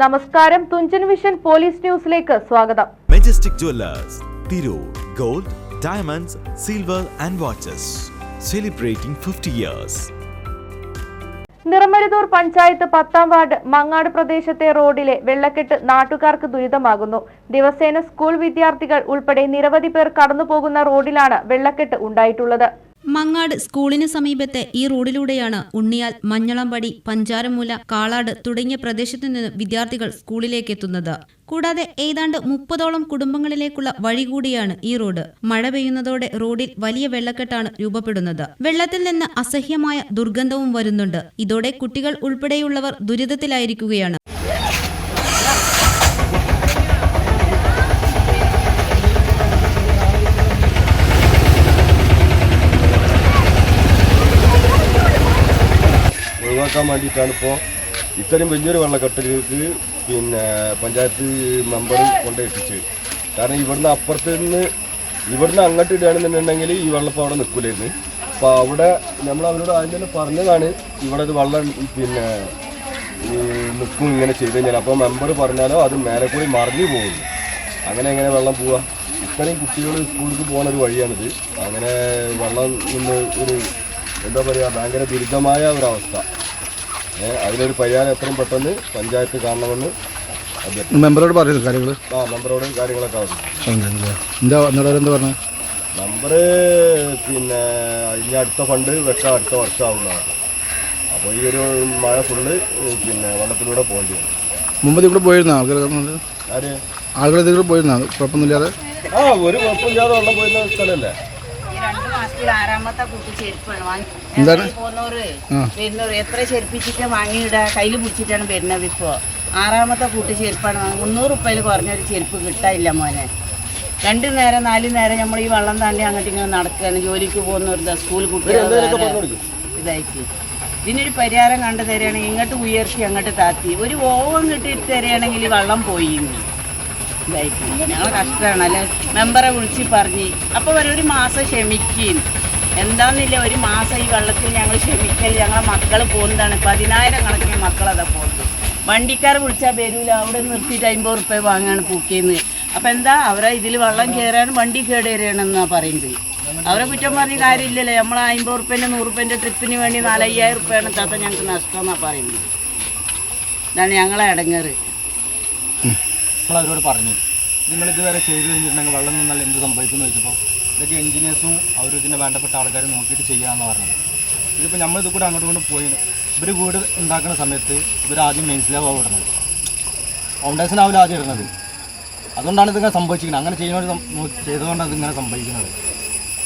നമസ്കാരം. Thunchan vision police ന്യൂസിലേക്ക് സ്വാഗതം. Majestic Jewellers Tirur gold diamonds silver and watches celebrating fifty years Niramaruthur panchayat പത്താം ward Mangad പ്രദേശത്തെ റോഡിലെ വെള്ളക്കെട്ട് നാട്ടുകാർക്ക് ദുരിതമാകുന്നു. ദിവസേന സ്കൂൾ വിദ്യാർത്ഥികൾ ഉൾപ്പെടെ നിരവധി പേർ കടന്നുപോകുന്ന റോഡിലാണ് വെള്ളക്കെട്ട് ഉണ്ടായിട്ടുള്ളത്. മങ്ങാട് സ്കൂളിന് സമീപത്തെ ഈ റോഡിലൂടെയാണ് ഉണ്ണിയാൽ മഞ്ഞളംപടി പഞ്ചാരമൂല കാളാട് തുടങ്ങിയ പ്രദേശത്തു നിന്ന് വിദ്യാർത്ഥികൾ സ്കൂളിലേക്ക് എത്തുന്നത്. കൂടാതെ ഏതാണ്ട് മുപ്പതോളം കുടുംബങ്ങളിലേക്കുള്ള വഴി കൂടിയാണ് ഈ റോഡ്. മഴ പെയ്യുന്നതോടെ റോഡിൽ വലിയ വെള്ളക്കെട്ടാണ് രൂപപ്പെടുന്നത്. വെള്ളത്തിൽ നിന്ന് അസഹ്യമായ ദുർഗന്ധവും വരുന്നുണ്ട്. ഇതോടെ കുട്ടികൾ ഉൾപ്പെടെയുള്ളവർ ദുരിതത്തിലായിരിക്കുകയാണ്. ഒഴിവാക്കാൻ വേണ്ടിയിട്ടാണ് ഇപ്പോൾ ഇത്രയും വലിയൊരു വെള്ളക്കെട്ടിലേക്ക് പിന്നെ പഞ്ചായത്ത് മെമ്പർ കൊണ്ട് എത്തിച്ചത്. കാരണം ഇവിടുന്ന് അപ്പുറത്ത് നിന്ന് ഇവിടുന്ന് അങ്ങോട്ട് ഇടുകയാണെന്നുണ്ടെങ്കിൽ ഈ വെള്ളം ഇപ്പോൾ അവിടെ നിൽക്കില്ലായിരുന്നു അപ്പോൾ അവിടെ നമ്മൾ അവരോട് ആദ്യം തന്നെ പറഞ്ഞതാണ് ഇവിടെ ഇത് വെള്ളം പിന്നെ നിൽക്കും ഇങ്ങനെ ചെയ്ത് കഴിഞ്ഞാൽ. അപ്പോൾ മെമ്പർ പറഞ്ഞാലോ അത് മേലെ കൂടി മറിഞ്ഞു പോകുന്നു അങ്ങനെ എങ്ങനെ വെള്ളം പോവുക. ഇത്രയും കുട്ടികൾ സ്കൂളിലേക്ക് പോകുന്ന ഒരു വഴിയാണിത്. അങ്ങനെ വെള്ളം നിന്ന് ഒരു എന്താ പറയുക ഭയങ്കര ദുരിതമായ ഒരവസ്ഥ അതിനൊരു പരിഹാരം എത്രയും പെട്ടെന്ന് പഞ്ചായത്ത് കാണണമെന്ന് മെമ്പറോട് പറയുന്നു കാര്യങ്ങൾ ആ മെമ്പറോട് കാര്യങ്ങളൊക്കെ എന്താ പറഞ്ഞു എന്താ പറഞ്ഞത് നമ്പർ പിന്നെ ഇനി അടുത്ത ഫണ്ട് വെക്കാം അടുത്ത വർഷം ആവുന്നതാണ് അപ്പോൾ ഈ ഒരു മഴ ഫുള്ള് പിന്നെ വെള്ളത്തിലൂടെ പോകേണ്ടി വരും. മുമ്പ് ഇവിടെ പോയിരുന്ന? ആൾക്കാർ ആര്? ആളുകൾ ഇതിൽ പോയിരുന്ന? കുഴപ്പമൊന്നുമില്ലാതെ? ആ ഒരു കുഴപ്പമില്ലാതെ വെള്ളം പോയിരുന്ന സ്ഥലമല്ലേ? ആറാമത്തെ കുട്ടി ചെരുപ്പാണ്. വാങ്ങി? എത്ര ചെരുപ്പിച്ചിട്ട് വാങ്ങിയിടാ? കയ്യിൽ പിടിച്ചിട്ടാണ് വരുന്നത് ഇപ്പോ. ആറാമത്തെ കൂട്ടി ചെരുപ്പാണ് വാങ്ങി മുന്നൂറ് ഉപ്പയിൽ കുറഞ്ഞൊരു ചെരുപ്പ് കിട്ടാനില്ല മോനെ. രണ്ട് നേരം നാല് നേരം നമ്മൾ ഈ വള്ളം താണ്ടി അങ്ങോട്ട് ഇങ്ങനെ നടക്കുകയാണ്. ജോലിക്ക് പോകുന്നവരുടെ സ്കൂൾ കുട്ടികൾ ഇതായിട്ട്. ഇതിനൊരു പരിഹാരം കണ്ടു തരികയാണെങ്കിൽ ഇങ്ങോട്ട് ഉയർത്തി അങ്ങോട്ട് താത്തി. ഒരു ഓവം കിട്ടിയിട്ട് തരികയാണെങ്കിൽ ഈ വള്ളം പോയി ഇന്ന്. ഞങ്ങൾ കഷ്ടമാണ്. അല്ലെ മെമ്പറെ വിളിച്ച് പറഞ്ഞ്. അപ്പോൾ ഒരു ഒരു മാസം ക്ഷമിക്കും. എന്താന്നില്ല ഒരു മാസം ഈ വെള്ളത്തിൽ ഞങ്ങൾ ക്ഷമിക്കൽ ഞങ്ങളെ മക്കൾ പോകുന്നതാണ്. പതിനായിരം കണക്കിന് മക്കളതാ പോകുന്നത്. വണ്ടിക്കാർ വിളിച്ചാൽ വരൂല. അവിടെ നിർത്തിയിട്ട് അമ്പത് റുപ്യ വാങ്ങാണ് പൂക്കിയെന്ന്. അപ്പം എന്താ? അവരെ ഇതിൽ വെള്ളം കയറാൻ വണ്ടി കേടേറിയണമെന്നാണ് പറയുന്നത്. അവരെ കുറ്റം പറഞ്ഞ കാര്യമില്ലല്ലോ? നമ്മൾ അമ്പത് റുപ്യന്റെ നൂറ് റുപ്യന്റെ ട്രിപ്പിന് വേണ്ടി നാലയ്യായിരം റുപ്യാണ് താത്ത ഞങ്ങൾക്ക് നഷ്ടം എന്നാണ് പറയുന്നത്. ഇതാണ് ഞങ്ങളെ ഇടങ്ങേറ് നമ്മൾ അവരോട് പറഞ്ഞു. നിങ്ങൾ ഇതുവരെ ചെയ്തു കഴിഞ്ഞിട്ടുണ്ടെങ്കിൽ വെള്ളം നിന്നാൽ എന്ത് സംഭവിക്കുമെന്ന് ചോദിച്ചപ്പോൾ ഇതൊക്കെ എഞ്ചിനീയേഴ്സും അവരും ഇതിന്റെ വേണ്ടപ്പെട്ട ആൾക്കാർ നോക്കിയിട്ട് ചെയ്യാമെന്ന് പറഞ്ഞത്. ഇതിപ്പോൾ നമ്മൾ ഇത് കൂടെ അങ്ങോട്ട് കൊണ്ട് പോയി ഇവർ വീട് ഉണ്ടാക്കുന്ന സമയത്ത് ഇവർ ആദ്യം മെയിൻ സ്ലാബാണ് ഇടുന്നത് ഫൗണ്ടേഷൻ ആവില്ല ആദ്യം ഇടുന്നത്. അതുകൊണ്ടാണ് ഇതിങ്ങനെ സംഭവിച്ചിരിക്കുന്നത്. അങ്ങനെ ചെയ്യുന്നവർ ചെയ്തുകൊണ്ടാണ് ഇതിങ്ങനെ സംഭവിക്കുന്നത്.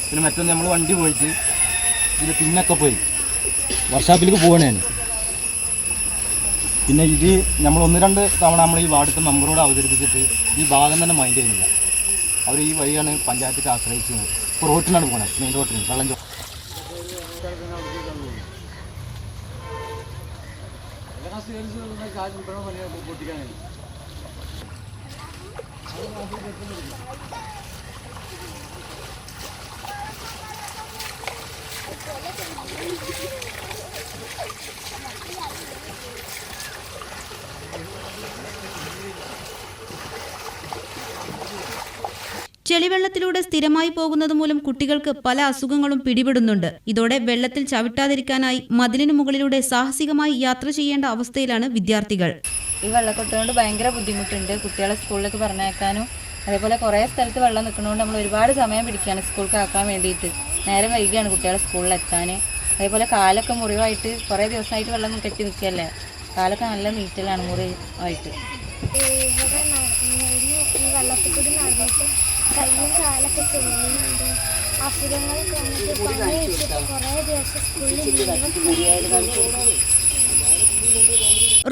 പിന്നെ മറ്റൊന്ന് നമ്മൾ വണ്ടി പോയിട്ട് ഇതിൽ പിന്നൊക്കെ പോയി. വർഷാപ്പിലേക്ക് ഞാൻ പിന്നെ ഇത് നമ്മൾ ഒന്ന് രണ്ട് തവണ നമ്മൾ ഈ വാർഡത്തെ മെമ്പറോട് അവതരിപ്പിച്ചിട്ട് ഈ ഭാഗം തന്നെ മൈൻഡ് ചെയ്യുന്നില്ല. അവർ ഈ വഴിയാണ് പഞ്ചായത്തിൽ ആശ്രയിക്കുന്നത് ഇപ്പോൾ റോട്ടിനാണ് പോകുന്നത് മെയിൻ റോട്ടിന് വെള്ളം ചോ ചെളിവെള്ളത്തിലൂടെ സ്ഥിരമായി പോകുന്നത് മൂലം കുട്ടികൾക്ക് പല അസുഖങ്ങളും പിടിപെടുന്നുണ്ട്. ഇതോടെ വെള്ളത്തിൽ ചവിട്ടാതിരിക്കാനായി മതിലിനു മുകളിലൂടെ സാഹസികമായി യാത്ര ചെയ്യേണ്ട അവസ്ഥയിലാണ് വിദ്യാർത്ഥികൾ. ഈ വെള്ളക്കെട്ടുകൊണ്ട് ഭയങ്കര ബുദ്ധിമുട്ടുണ്ട്. കുട്ടികളെ സ്കൂളിലേക്ക് പറഞ്ഞേക്കാനും അതേപോലെ കുറേ സ്ഥലത്ത് വെള്ളം നിൽക്കുന്നതുകൊണ്ട് നമ്മൾ ഒരുപാട് സമയം പിടിക്കുകയാണ് സ്കൂൾക്ക് ആക്കാൻ വേണ്ടിയിട്ട്. നേരം വൈകിയാണ് കുട്ടികളെ സ്കൂളിലെത്താൻ അതേപോലെ കാലൊക്കെ മുറിവായിട്ട് കുറേ ദിവസമായിട്ട് വെള്ളം കെട്ടി നിൽക്കുകയല്ലേ കാലൊക്കെ നല്ല നീറ്റലാണ് മുറിവായിട്ട് ഇവിടെ നടന്നു ഈ വെള്ളത്തിൽ കൂടി നടന്നിട്ട് കയ്യും കാലൊക്കെ ചൊല്ലുന്നുണ്ട് അസുഖങ്ങളൊക്കെ വന്നിട്ട് പനി വെച്ചിട്ട് കുറേ ദിവസം സ്കൂളിൽ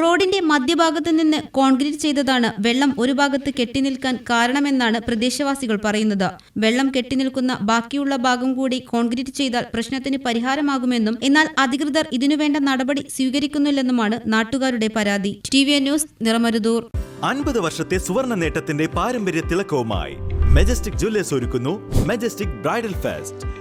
റോഡിന്റെ മധ്യഭാഗത്ത് നിന്ന് കോൺക്രീറ്റ് ചെയ്തതാണ് വെള്ളം ഒരു ഭാഗത്ത് കെട്ടിനിൽക്കാൻ കാരണമെന്നാണ് പ്രദേശവാസികൾ പറയുന്നത്. വെള്ളം കെട്ടിനിൽക്കുന്ന ബാക്കിയുള്ള ഭാഗം കൂടി കോൺക്രീറ്റ് ചെയ്താൽ പ്രശ്നത്തിന് പരിഹാരമാകുമെന്നും എന്നാൽ അധികൃതർ ഇതിനുവേണ്ട നടപടി സ്വീകരിക്കുന്നില്ലെന്നുമാണ് നാട്ടുകാരുടെ പരാതി. T V news Niramaruthur. അൻപത് വർഷത്തെ സുവർണ നേട്ടത്തിന്റെ പാരമ്പര്യ തിളക്കവുമായി മെജസ്റ്റിക് ജ്വല്ലേഴ്സ് ഒരുക്കുന്നു Majestic bridal fest.